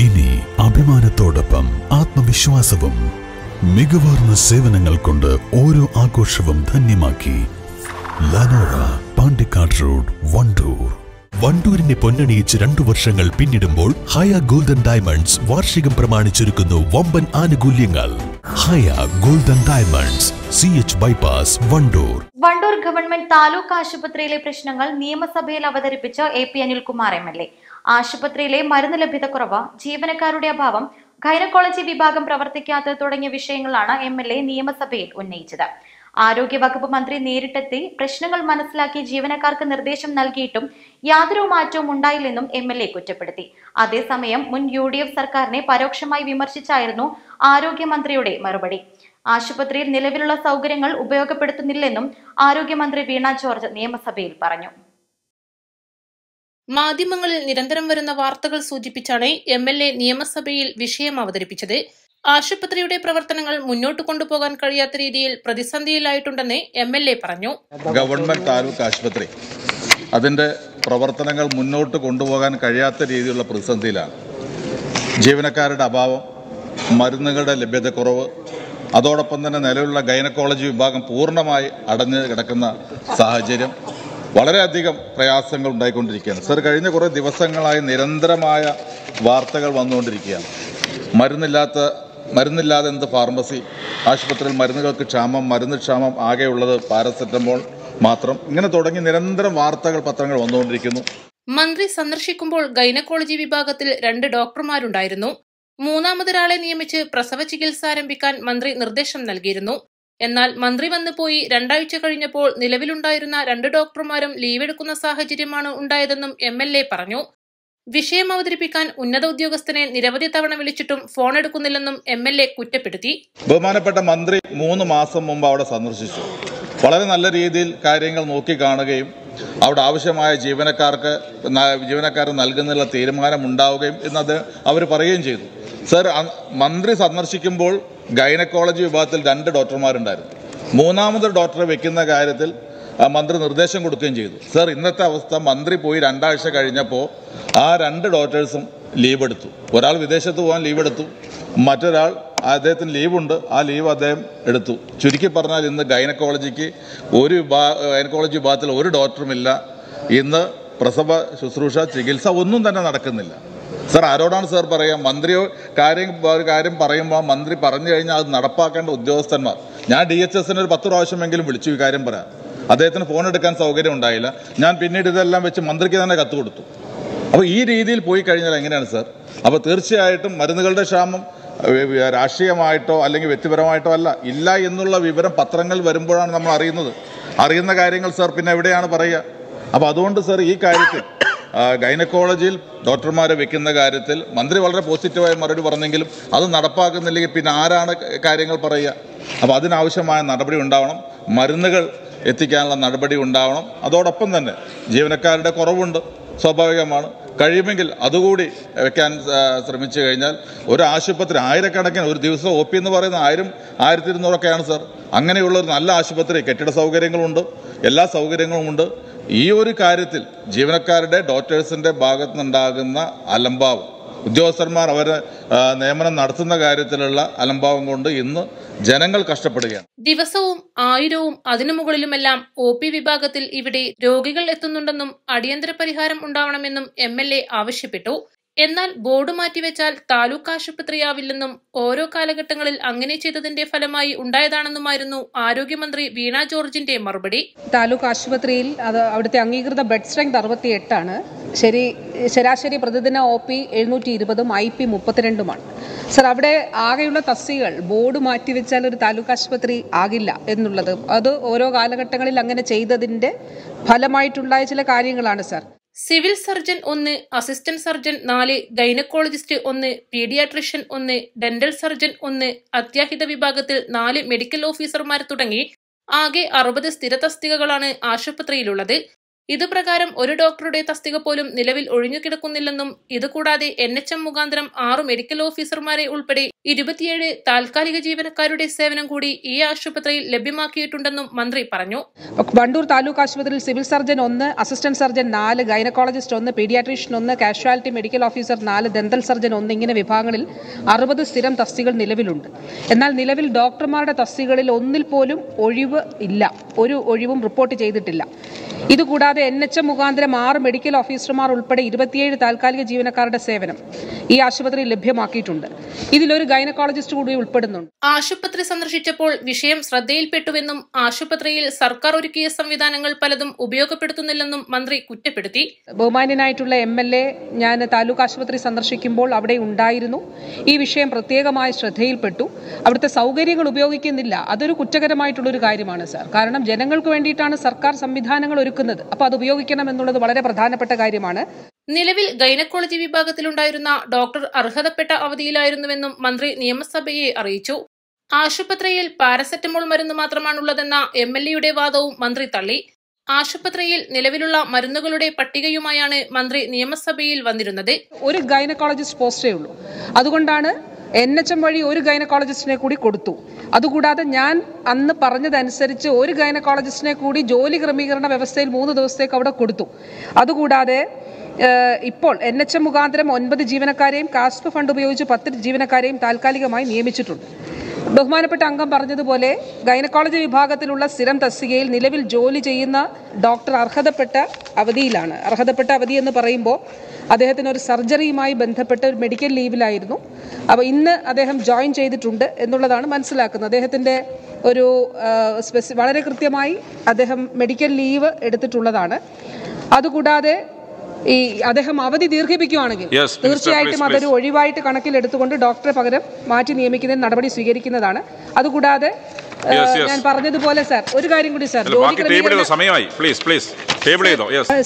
ഇനി അഭിമാനത്തോടൊപ്പം ആത്മവിശ്വാസവും മികവാർന്ന സേവനങ്ങൾ കൊണ്ട് ഓരോ ആഘോഷവും ധന്യമാക്കി ലനോറ പാണ്ടിക്കാട് റോഡ് വണ്ടൂർ. വണ്ടൂരിനെ പൊന്നണിയിച്ച് രണ്ടു വർഷങ്ങൾ പിന്നിടുമ്പോൾ ഹയ ഗോൾഡൻ ഡയമണ്ട്സ് വാർഷികം പ്രമാണിച്ചൊരുക്കുന്നു വമ്പൻ ആനുകൂല്യങ്ങൾ. Haya golden diamonds C H bypass Wandoor. Wandoor government taluk ആശുപത്രിയിലെ പ്രശ്നങ്ങൾ നിയമസഭയിൽ അവതരിപ്പിച്ച A P Anilkumar M L A ആശുപത്രിയിലെ മരുന്ന് ലഭ്യതക്കുറവ് ജീവനക്കാരുടെ അഭാവം ഗൈനക്കോളജി വിഭാഗം പ്രവർത്തിക്കാത്തത് തുടങ്ങിയ വിഷയങ്ങളാണ് എം എൽ എ നിയമസഭയിൽ ഉന്നയിച്ചത്. ആരോഗ്യവകുപ്പ് മന്ത്രി നേരിട്ടെത്തി പ്രശ്നങ്ങൾ മനസ്സിലാക്കി ജീവനക്കാർക്ക് നിർദ്ദേശം നൽകിയിട്ടും യാതൊരു മാറ്റവും ഉണ്ടായില്ലെന്നും എം എൽ എ കുറ്റപ്പെടുത്തി. അതേസമയം മുൻ യു ഡി എഫ് സർക്കാരിനെ പരോക്ഷമായി വിമർശിച്ചായിരുന്നു ആരോഗ്യമന്ത്രിയുടെ മറുപടി. ആശുപത്രിയിൽ നിലവിലുള്ള സൗകര്യങ്ങൾ ഉപയോഗപ്പെടുത്തുന്നില്ലെന്നും ആരോഗ്യമന്ത്രി വീണ ജോർജ് നിയമസഭയിൽ പറഞ്ഞു. മാധ്യമങ്ങളിൽ നിരന്തരം വരുന്ന വാർത്തകൾ സൂചിപ്പിച്ചാണ് എം എൽ എ നിയമസഭയിൽ വിഷയം അവതരിപ്പിച്ചത്. ആശുപത്രിയുടെ പ്രവർത്തനങ്ങൾ മുന്നോട്ട് കൊണ്ടുപോകാൻ കഴിയാത്ത രീതിയിൽ പ്രതിസന്ധിയിലായിട്ടുണ്ടെന്ന് എം എൽ എ പറഞ്ഞു. ഗവൺമെന്റ് താലൂക്ക് ആശുപത്രി അതിന്റെ പ്രവർത്തനങ്ങൾ മുന്നോട്ട് കൊണ്ടുപോകാൻ കഴിയാത്ത രീതിയിലുള്ള പ്രതിസന്ധിയിലാണ്. ജീവനക്കാരുടെ അഭാവം മരുന്നുകളുടെ ലഭ്യതക്കുറവ് അതോടൊപ്പം തന്നെ നിലവിലുള്ള ഗൈനക്കോളജി വിഭാഗം പൂർണമായി അടഞ്ഞു കിടക്കുന്ന സാഹചര്യം വളരെയധികം പ്രയാസങ്ങൾ ഉണ്ടായിക്കൊണ്ടിരിക്കുകയാണ്. സർ കഴിഞ്ഞ കുറേ ദിവസങ്ങളായി നിരന്തരമായ വാർത്തകൾ വന്നുകൊണ്ടിരിക്കുകയാണ്. മരുന്നില്ലാത്ത മരുന്നില്ലാതെ എന്ത് ഫാർമസി? ആശുപത്രിയിൽ മരുന്നുകൾക്ക് ക്ഷാമം മരുന്ന് ക്ഷാമം ആകെയുള്ളത് പാരസെറ്റമോൾ മാത്രം. ഇങ്ങനെ തുടങ്ങി നിരന്തരം വാർത്തകൾ പത്രങ്ങൾ വന്നുകൊണ്ടിരിക്കുന്നു. മന്ത്രി സന്ദർശിക്കുമ്പോൾ ഗൈനക്കോളജി വിഭാഗത്തിൽ രണ്ട് ഡോക്ടർമാരുണ്ടായിരുന്നു. മൂന്നാമതൊരാളെ നിയമിച്ച് പ്രസവ ചികിത്സ ആരംഭിക്കാൻ മന്ത്രി നിർദ്ദേശം നൽകിയിരുന്നു. എന്നാൽ മന്ത്രി വന്നു പോയി രണ്ടാഴ്ച കഴിഞ്ഞപ്പോൾ നിലവിലുണ്ടായിരുന്ന രണ്ട് ഡോക്ടർമാരും ലീവെടുക്കുന്ന സാഹചര്യമാണ് ഉണ്ടായതെന്നും എം എൽ എ പറഞ്ഞു. വിഷയം അവതരിപ്പിക്കാൻ ഉന്നത ഉദ്യോഗസ്ഥനെ നിരവധി തവണ വിളിച്ചിട്ടും ഫോൺ എടുക്കുന്നില്ലെന്നും എം എൽ എ കുറ്റപ്പെടുത്തി. ബഹുമാനപ്പെട്ട മന്ത്രി മൂന്ന് മാസം മുമ്പ് അവിടെ സന്ദർശിച്ചു. വളരെ നല്ല രീതിയിൽ കാര്യങ്ങൾ നോക്കിക്കാണുകയും അവിടെ ആവശ്യമായ ജീവനക്കാർക്ക് ജീവനക്കാർ നൽകുന്നുള്ള തീരുമാനം ഉണ്ടാവുകയും എന്നത് അവർ പറയുകയും ചെയ്തു. സർ മന്ത്രി സന്ദർശിക്കുമ്പോൾ ഗൈനക്കോളജി വിഭാഗത്തിൽ രണ്ട് ഡോക്ടർമാരുണ്ടായിരുന്നു. മൂന്നാമത് ഡോക്ടറെ വെക്കുന്ന കാര്യത്തിൽ മന്ത്രി നിർദ്ദേശം കൊടുക്കുകയും ചെയ്തു. സർ ഇന്നത്തെ അവസ്ഥ മന്ത്രി പോയി രണ്ടാഴ്ച കഴിഞ്ഞപ്പോൾ ആ രണ്ട് ഡോക്ടേഴ്സും ലീവ് എടുത്തു. ഒരാൾ വിദേശത്ത് പോകാൻ ലീവ് എടുത്തു. മറ്റൊരാൾ അദ്ദേഹത്തിന് ലീവുണ്ട്. ആ ലീവ് അദ്ദേഹം എടുത്തു. ചുരുക്കി പറഞ്ഞാൽ ഇന്ന് ഗൈനക്കോളജിക്ക് ഒരു ഗൈനക്കോളജി വിഭാഗത്തിൽ ഒരു ഡോക്ടറുമില്ല. ഇന്ന് പ്രസവ ശുശ്രൂഷ ചികിത്സ ഒന്നും തന്നെ നടക്കുന്നില്ല. സർ ആരോടാണ് സാർ പറയുക മന്ത്രി കാര്യം ഒരു കാര്യം പറയുമ്പോൾ മന്ത്രി പറഞ്ഞു കഴിഞ്ഞാൽ അത് നടപ്പാക്കേണ്ട ഉദ്യോഗസ്ഥന്മാർ. ഞാൻ ഡി എച്ച് എസിന് ഒരു പത്ത് പ്രാവശ്യമെങ്കിലും വിളിച്ചു ഈ കാര്യം പറയാം. അദ്ദേഹത്തിന് ഫോൺ എടുക്കാൻ സൗകര്യം ഉണ്ടായില്ല. ഞാൻ പിന്നീട് ഇതെല്ലാം വെച്ച് മന്ത്രിക്ക് തന്നെ കത്ത് കൊടുത്തു. അപ്പോൾ ഈ രീതിയിൽ പോയി കഴിഞ്ഞാൽ എങ്ങനെയാണ് സാർ? അപ്പോൾ തീർച്ചയായിട്ടും മരുന്നുകളുടെ ക്ഷാമം രാഷ്ട്രീയമായിട്ടോ അല്ലെങ്കിൽ വ്യക്തിപരമായിട്ടോ അല്ല ഇല്ല എന്നുള്ള വിവരം പത്രങ്ങൾ വരുമ്പോഴാണ് നമ്മൾ അറിയുന്നത്. അറിയുന്ന കാര്യങ്ങൾ സാർ പിന്നെ എവിടെയാണ് പറയുക? അപ്പോൾ അതുകൊണ്ട് സാർ ഈ കാര്യത്തിൽ ഗൈനക്കോളജിയിൽ ഡോക്ടർമാരെ വെക്കുന്ന കാര്യത്തിൽ മന്ത്രി വളരെ പോസിറ്റീവായി മറുപടി പറഞ്ഞെങ്കിലും അത് നടപ്പാക്കുന്നില്ലെങ്കിൽ പിന്നെ ആരാണ് കാര്യങ്ങൾ പറയുക? അപ്പോൾ അതിനാവശ്യമായ നടപടി ഉണ്ടാവണം. മരുന്നുകൾ എത്തിക്കാനുള്ള നടപടി ഉണ്ടാവണം. അതോടൊപ്പം തന്നെ ജീവനക്കാരുടെ കുറവുണ്ട് സ്വാഭാവികമാണ്. കഴിയുമെങ്കിൽ അതുകൂടി വെക്കാൻ ശ്രമിച്ചു കഴിഞ്ഞാൽ ഒരു ആശുപത്രി ആയിരക്കണക്കിന് ഒരു ദിവസം ഒ പി എന്ന് പറയുന്ന ആയിരം ആയിരത്തി ഇരുന്നൂറൊക്കെയാണ് സാർ. അങ്ങനെയുള്ള ഒരു നല്ല ആശുപത്രി കെട്ടിട സൗകര്യങ്ങളുണ്ട്. എല്ലാ സൗകര്യങ്ങളുമുണ്ട്. ഈ ഒരു കാര്യത്തിൽ ജീവനക്കാരുടെ ഡോക്ടേഴ്സിന്റെ ഭാഗത്തു നിന്നുണ്ടാകുന്ന അലംഭാവം ഉദ്യോഗസ്ഥന്മാർ അവരെ നിയമനം നടത്തുന്ന കാര്യത്തിലുള്ള അലംഭാവം കൊണ്ട് ഇന്ന് ജനങ്ങൾ കഷ്ടപ്പെടുകയാണ്. ദിവസവും ആയിരവും അതിനു മുകളിലുമെല്ലാം ഒ പി വിഭാഗത്തിൽ ഇവിടെ രോഗികൾ എത്തുന്നുണ്ടെന്നും അടിയന്തര പരിഹാരം ഉണ്ടാവണമെന്നും എം എൽ എ ആവശ്യപ്പെട്ടു. എന്നാൽ ബോർഡ് മാറ്റിവെച്ചാൽ താലൂക്ക് ആശുപത്രിയാവില്ലെന്നും ഓരോ കാലഘട്ടങ്ങളിൽ അങ്ങനെ ചെയ്തതിന്റെ ഫലമായി ഉണ്ടായതാണെന്നുമായിരുന്നു ആരോഗ്യമന്ത്രി വീണ ജോർജിന്റെ മറുപടി. താലൂക്ക് ആശുപത്രിയിൽ അത് അവിടുത്തെ അംഗീകൃത ബെഡ് സ്ട്രെങ്ത് അറുപത്തി എട്ടാണ് ശരി ശരാശരി പ്രതിദിന ഒ പി എഴുന്നൂറ്റി ഇരുപതും ഐ പി മുപ്പത്തിരണ്ടുമാണ്. സർ അവിടെ ആകെയുള്ള തസ്തികൾ ബോർഡ് മാറ്റിവെച്ചാൽ ഒരു താലൂക്ക് ആശുപത്രി ആകില്ല എന്നുള്ളത്. അത് ഓരോ കാലഘട്ടങ്ങളിൽ അങ്ങനെ ചെയ്തതിന്റെ ഫലമായിട്ടുണ്ടായ ചില കാര്യങ്ങളാണ് സർ. സിവിൽ സർജൻ ഒന്ന് അസിസ്റ്റന്റ് സർജൻ നാല് ഗൈനക്കോളജിസ്റ്റ് ഒന്ന് പീഡിയാട്രിഷ്യൻ ഒന്ന് ഡെന്റൽ സർജൻ ഒന്ന് അത്യാഹിത വിഭാഗത്തിൽ നാല് മെഡിക്കൽ ഓഫീസർമാർ തുടങ്ങി ആകെ അറുപത് സ്ഥിര തസ്തികകളാണ് ആശുപത്രിയിലുള്ളത്. ഇതുപ്രകാരം ഒരു ഡോക്ടറുടെ തസ്തിക പോലും നിലവിൽ ഒഴിഞ്ഞുകിടക്കുന്നില്ലെന്നും ഇതുകൂടാതെ എൻ എച്ച് എം മുഖാന്തരം ആറു മെഡിക്കൽ ഓഫീസർമാരെ ഉൾപ്പെടെ ഇരുപത്തിയേഴ് താൽക്കാലിക ജീവനക്കാരുടെ സേവനം കൂടി ഈ ആശുപത്രിയിൽ ലഭ്യമാക്കിയിട്ടുണ്ടെന്നും മന്ത്രി പറഞ്ഞു. വണ്ടൂർ താലൂക്ക് ആശുപത്രിയിൽ സിവിൽ സർജൻ ഒന്ന് അസിസ്റ്റന്റ് സർജൻ നാല് ഗൈനക്കോളജിസ്റ്റ് ഒന്ന് പീഡിയാട്രീഷ്യൻ ഒന്ന് കാഷ്വാലിറ്റി മെഡിക്കൽ ഓഫീസർ നാല് ദന്തൽ സർജൻ ഒന്ന് ഇങ്ങനെ വിഭാഗങ്ങളിൽ അറുപത് സ്ഥിരം തസ്തികൾ നിലവിലുണ്ട്. എന്നാൽ നിലവിൽ ഡോക്ടർമാരുടെ തസ്തികളിൽ ഒന്നിൽ പോലും ഒഴിവ് ഇല്ല. ഒരു ഒഴിവും റിപ്പോർട്ട് ചെയ്തിട്ടില്ല. ഇതുകൂടാതെ എൻ എച്ച് എം മുഖാന്തരം ആറ് മെഡിക്കൽ ഓഫീസർമാർ ഉൾപ്പെടെ ഇരുപത്തിയേഴ് താൽക്കാലിക ജീവനക്കാരുടെ സേവനം ഈ ആശുപത്രി ലഭ്യമാക്കിയിട്ടുണ്ട്. ഇതിലൊരു ഗൈനക്കോളജിസ്റ്റ് കൂടി ഉൾപ്പെടുന്നുണ്ട്. ആശുപത്രി സന്ദർശിച്ചപ്പോൾ വിഷയം ശ്രദ്ധയിൽപ്പെട്ടുവെന്നും ആശുപത്രിയിൽ സർക്കാർ ഒരുക്കിയ സംവിധാനങ്ങൾ പലതും ഉപയോഗപ്പെടുത്തുന്നില്ലെന്നും മന്ത്രി കുറ്റപ്പെടുത്തി. ബഹുമാന്യനായിട്ടുള്ള എം എൽ എ ഞാൻ താലൂക്ക് ആശുപത്രി സന്ദർശിക്കുമ്പോൾ അവിടെ ഉണ്ടായിരുന്നു. ഈ വിഷയം പ്രത്യേകമായി ശ്രദ്ധയിൽപ്പെട്ടു. അവിടുത്തെ സൗകര്യങ്ങൾ ഉപയോഗിക്കുന്നില്ല. അതൊരു കുറ്റകരമായിട്ടുള്ള ഒരു കാര്യമാണ് സാർ. കാരണം ജനങ്ങൾക്ക് വേണ്ടിയിട്ടാണ് സർക്കാർ സംവിധാനങ്ങൾ ഒരുക്കുന്നത്. അപ്പോൾ അത് ഉപയോഗിക്കണം എന്നുള്ളത് വളരെ പ്രധാനപ്പെട്ട കാര്യമാണ്. നിലവിൽ ഗൈനക്കോളജി വിഭാഗത്തിലുണ്ടായിരുന്ന ഡോക്ടർ അർഹതപ്പെട്ട അവധിയിലായിരുന്നുവെന്നും മന്ത്രി നിയമസഭയെ അറിയിച്ചു. ആശുപത്രിയിൽ പാരസെറ്റമോൾ മരുന്ന് മാത്രമാണുള്ളതെന്ന എം എൽ എയുടെ വാദവും മന്ത്രി തള്ളി. ആശുപത്രിയിൽ നിലവിലുള്ള മരുന്നുകളുടെ പട്ടികയുമായാണ് മന്ത്രി നിയമസഭയിൽ വന്നിരുന്നത്. ഒരു ഗൈനക്കോളജിസ്റ്റ് പോസ്റ്റേ ഉള്ളൂ. അതുകൊണ്ടാണ് എൻ എച്ച് എം വഴി ഒരു ഗൈനക്കോളജിസ്റ്റിനെ കൂടി കൊടുത്തു. അതുകൂടാതെ ഞാൻ അന്ന് പറഞ്ഞതനുസരിച്ച് ഒരു ഗൈനക്കോളജിസ്റ്റിനെ കൂടി ജോലി ക്രമീകരണ വ്യവസ്ഥയിൽ മൂന്ന് ദിവസത്തേക്ക് അവിടെ കൊടുത്തു. അതുകൂടാതെ ഇപ്പോൾ എൻ എച്ച് എം മുഖാന്തരം ഒൻപത് ജീവനക്കാരെയും കാസ്പ് ഫണ്ട് ഉപയോഗിച്ച് പത്ത് ജീവനക്കാരെയും താൽക്കാലികമായി നിയമിച്ചിട്ടുണ്ട്. ബഹുമാനപ്പെട്ട അംഗം പറഞ്ഞതുപോലെ ഗൈനക്കോളജി വിഭാഗത്തിലുള്ള സ്ഥിരം തസ്തികയിൽ നിലവിൽ ജോലി ചെയ്യുന്ന ഡോക്ടർ അർഹതപ്പെട്ട അവധിയിലാണ്. അർഹതപ്പെട്ട അവധി എന്ന് പറയുമ്പോൾ അദ്ദേഹത്തിന് ഒരു സർജറിയുമായി ബന്ധപ്പെട്ട് ഒരു മെഡിക്കൽ ലീവിലായിരുന്നു. അപ്പോൾ ഇന്ന് അദ്ദേഹം ജോയിൻ ചെയ്തിട്ടുണ്ട് എന്നുള്ളതാണ് മനസ്സിലാക്കുന്നത്. അദ്ദേഹത്തിന്റെ ഒരു സ്പെസി വളരെ കൃത്യമായി അദ്ദേഹം മെഡിക്കൽ ലീവ് എടുത്തിട്ടുള്ളതാണ്. അതുകൂടാതെ ഈ അദ്ദേഹം അവധി ദീർഘിപ്പിക്കുകയാണെങ്കിൽ തീർച്ചയായിട്ടും അതൊരു ഒഴിവായിട്ട് കണക്കിലെടുത്തുകൊണ്ട് ഡോക്ടറെ പകരം മാറ്റി നിയമിക്കുന്നതിന് നടപടി സ്വീകരിക്കുന്നതാണ്. അതുകൂടാതെ. ഞാൻ പറഞ്ഞതുപോലെ സാർ ഒരു കാര്യം കൂടി സാർ ജോലി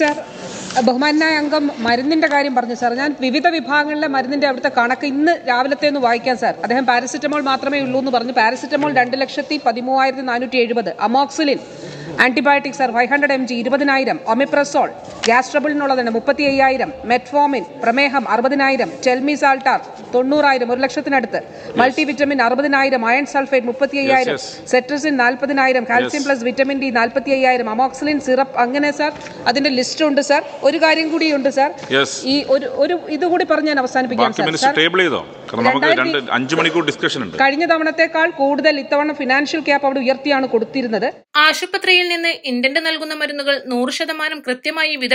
സാർ ബഹുമാനായ അംഗം മരുന്നിന്റെ കാര്യം പറഞ്ഞു സാർ. ഞാൻ വിവിധ വിഭാഗങ്ങളിലെ മരുന്നിന്റെ അവിടുത്തെ കണക്ക് ഇന്ന് രാവിലത്തെ ഒന്ന് വായിക്കാം സാർ. അദ്ദേഹം പാരസിറ്റമോൾ മാത്രമേ ഉള്ളൂ എന്ന് പറഞ്ഞു. പാരസിറ്റമോൾ രണ്ട് ലക്ഷത്തി പതിമൂവായിരത്തി നാനൂറ്റി എഴുപത് amoxicillin antibiotic sir. Five hundred M G ഇരുപതിനായിരം ഒമിപ്രസോൾ ഗ്യാസ് ട്രബിളിനുള്ളതാണ് മുപ്പത്തി അയ്യായിരം മെറ്റ്ഫോമിൻ പ്രമേഹം അറുപതിനായിരം ടെൽമിസാൾട്ടാർ തൊണ്ണൂറായിരം ഒരു ലക്ഷത്തിനടുത്ത്. മൾട്ടി വിറ്റമിൻ അറുപതിനായിരം അയൺ സൾഫേറ്റ് മുപ്പത്തി അയ്യായിരം. സെട്രസിൻ നാൽപ്പതിനായിരം കാൽസ്യം പ്ലസ് വിറ്റമിൻ ഡി നാൽപ്പത്തി അയ്യായിരം അമോക്സിലിൻ സിറപ്പ് അങ്ങനെ സാർ അതിന്റെ ലിസ്റ്റ് ഉണ്ട് സാർ. ഒരു കാര്യം കൂടി ഉണ്ട് സാർ. ഈ ഒരു ഒരു ഇതുകൂടി പറഞ്ഞ് ഞാൻ അവസാനിപ്പിക്കാം ബാക്കി സാർ. മിനിസ്റ്റർ ചെയ്തോ? കാരണം നമുക്ക് രണ്ട് അഞ്ചു മണിക്കൂർ ഡിസ്കഷൻ ഉണ്ട്. കഴിഞ്ഞ തവണത്തെക്കാൾ കൂടുതൽ ഇത്തവണ ഫിനാൻഷ്യൽ ക്യാപ് അവിടെ ഉയർത്തിയാണ് കൊടുത്തിരുന്നത്. ആശുപത്രിയിൽ നിന്ന് ഇന്റന്റ് നൽകുന്ന മരുന്നുകൾ നൂറ് ശതമാനം കൃത്യമായി വിതരണം